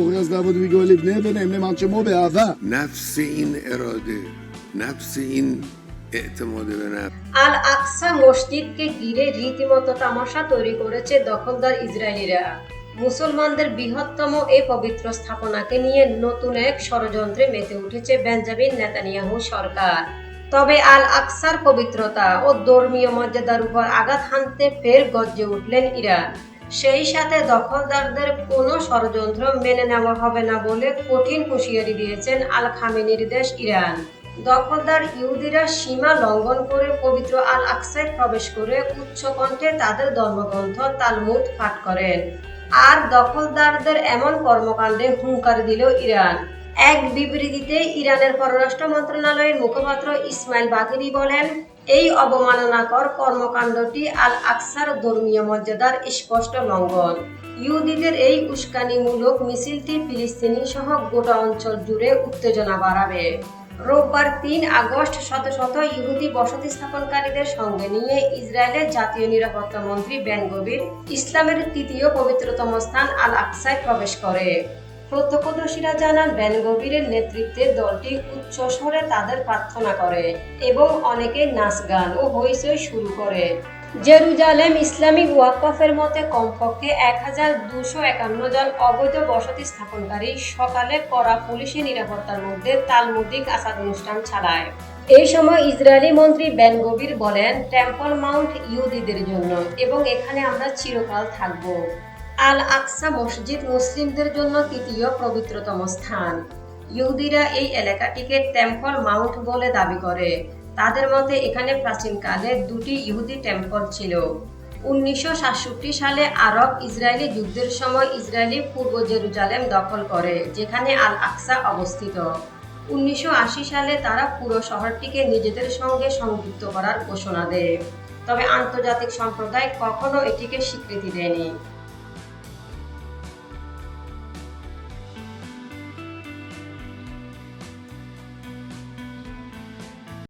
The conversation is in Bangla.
קורא אז לעבוד בגאול לבני בניהם למען שמו באהבה. נפסי אין ארודי, נפסי אין আল আকসা মসজিদকে ঘিরে রীতিমতো তামাশা তৈরি করেছে দখলদার ইসরায়েলিরা মুসলমানদের বৃহত্তম এই পবিত্র স্থাপনাকে নিয়ে নতুন এক ষড়যন্ত্রে মেতে উঠেছে বেঞ্জামিন নেতানিয়াহু সরকার তবে আল আকসার পবিত্রতা ও ধর্মীয় মর্যাদার উপর আঘাত হানতে ফের গজ্জে উঠলেন ইরান সেই সাথে দখলদারদের কোনো ষড়যন্ত্র মেনে নেওয়া হবে না বলে কঠিন হুঁশিয়ারি দিয়েছেন আল খামেনির দেশ ইরান। দখলদার ইহুদিরা সীমা লঙ্ঘন করে পবিত্র আল আকসায় প্রবেশ করে উচ্চকণ্ঠে তাদের ধর্মগ্রন্থ তালমুদ পাঠ করেন। আর দখলদারদের এমন কর্মকাণ্ডে হুঙ্কার দিল ইরান। এক বিবৃতিতে ইরানের পররাষ্ট্র মন্ত্রণালয়ের মুখপাত্র ইসমাইল বাগেরি বলেন, এই অবমাননাকর কর্মকাণ্ডটি আল আকসার ধর্মীয় মর্যাদার স্পষ্ট লঙ্ঘন। ইহুদিদের এই উস্কানিমূলক মিছিলটি ফিলিস্তিনি সহ গোটা অঞ্চল জুড়ে উত্তেজনা বাড়াবে। রোববার তিন আগস্ট শত শত ইহুদি বসতি স্থাপনকারীদের সঙ্গে নিয়ে ইসরায়েলের জাতীয় নিরাপত্তা মন্ত্রী বেন গবির ইসলামের তৃতীয় পবিত্রতম স্থান আল আকসায় প্রবেশ করে। প্রত্যক্ষদর্শীরা জানান বেন গভীরের নেতৃত্বে দলটি উচ্চ স্বরে তাদের প্রার্থনা করে এবং অনেকে নাচ গান ও হইচই শুরু করে। জেরুজালেম ইসলামিক ওয়াকফের মতে, কমপক্ষে এক হাজার দুশো একান্ন জন অবৈধ বসতি স্থাপনকারী সকালে করা পুলিশি নিরাপত্তার মধ্যে তালমুদিক আচার অনুষ্ঠান চালায়। এই সময় ইসরায়েলি মন্ত্রী বেন গবির বলেন, টেম্পল মাউন্ট ইহুদিদের জন্য এবং এখানে আমরা চিরকাল থাকব। আল আকসা মসজিদ মুসলিমদের জন্য তৃতীয় পবিত্রতম স্থান। ইহুদিরা এই এলাকাটিকে টেম্পল মাউন্ট বলে দাবি করে। তাদের মতে, এখানে প্রাচীনকালে দুটি ইহুদি টেম্পল ছিল। উনিশশো সাতষট্টি সালে আরব ইসরায়েলি যুদ্ধের সময় ইসরায়েলি পূর্ব জেরুজালেম দখল করে, যেখানে আল আকসা অবস্থিত। উনিশশো আশি সালে তারা পুরো শহরটিকে নিজেদের সঙ্গে সংযুক্ত করার ঘোষণা দেয়। তবে আন্তর্জাতিক সম্প্রদায় কখনো এটিকে স্বীকৃতি দেয়নি।